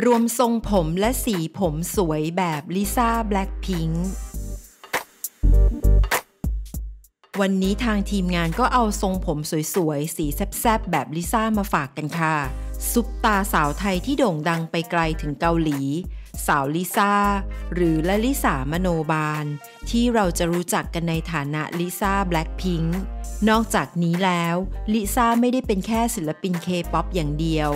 รวมทรงผมและสีผมสวยแบบลิซ่าแบล็คพิงค์วันนี้ทางทีมงานก็เอาทรงผมสวยๆ สีแซบๆ แบบลิซ่ามาฝากกันค่ะ ซุปตาสาวไทยที่โด่งดังไปไกลถึงเกาหลี สาวลิซ่า หรือละลิสามโนบาล ที่เราจะรู้จักกันในฐานะลิซ่าแบล็คพิงค์นอกจากนี้แล้ว ลิซ่าไม่ได้เป็นแค่ศิลปินเคป๊อปอย่างเดียว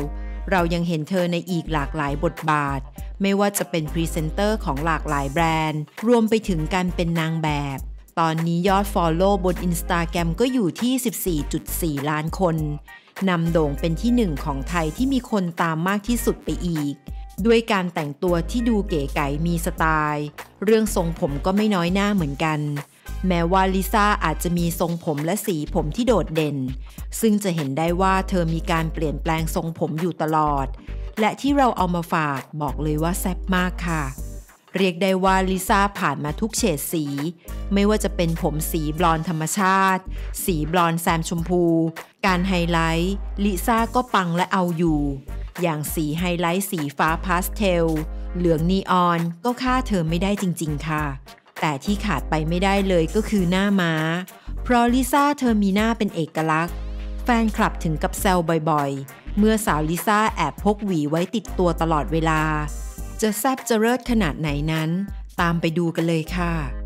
เรายังเห็นเธอในอีกหลากหลายบทบาท ไม่ว่าจะเป็นพรีเซนเตอร์ของหลากหลายแบรนด์ รวมไปถึงการเป็นนางแบบ ตอนนี้ยอด Follow บน Instagram ก็อยู่ที่ 14.4 ล้านคนนำโด่งเป็นที่หนึ่งของไทยที่มีคนตามมากที่สุดไปอีก ด้วยการแต่งตัวที่ดูเก๋ไก๋มีสไตล์ เรื่องทรงผมก็ไม่น้อยหน้าเหมือนกัน แม้ว่าลิซ่าอาจจะมีทรงผมและสีผมที่โดดเด่น ซึ่งจะเห็นได้ว่าเธอมีการเปลี่ยนแปลงทรงผมอยู่ตลอด และที่เราเอามาฝากบอกเลยว่าแซ่บมากค่ะ เรียกได้ว่าลิซ่าผ่านมาทุกเฉดสี ไม่ว่าจะเป็นผมสีบลอนธรรมชาติ สีบลอนแซมชมพู การไฮไลท์ลิซ่าก็ปังและเอาอยู่ อย่างสีไฮไลท์สีฟ้าพาสเทล เหลืองนีออนก็ฆ่าเธอไม่ได้จริง ๆ ค่ะ แต่ที่ขาดไปไม่ได้เลยก็คือหน้าม้า เพราะลิซ่าเธอมีหน้าเป็นเอกลักษณ์ แฟนคลับถึงกับแซวบ่อยๆ เมื่อสาวลิซ่าแอบพกหวีไว้ติดตัวตลอดเวลา จะแซบจะเลิศขนาดไหนนั้น ตามไปดูกันเลยค่ะ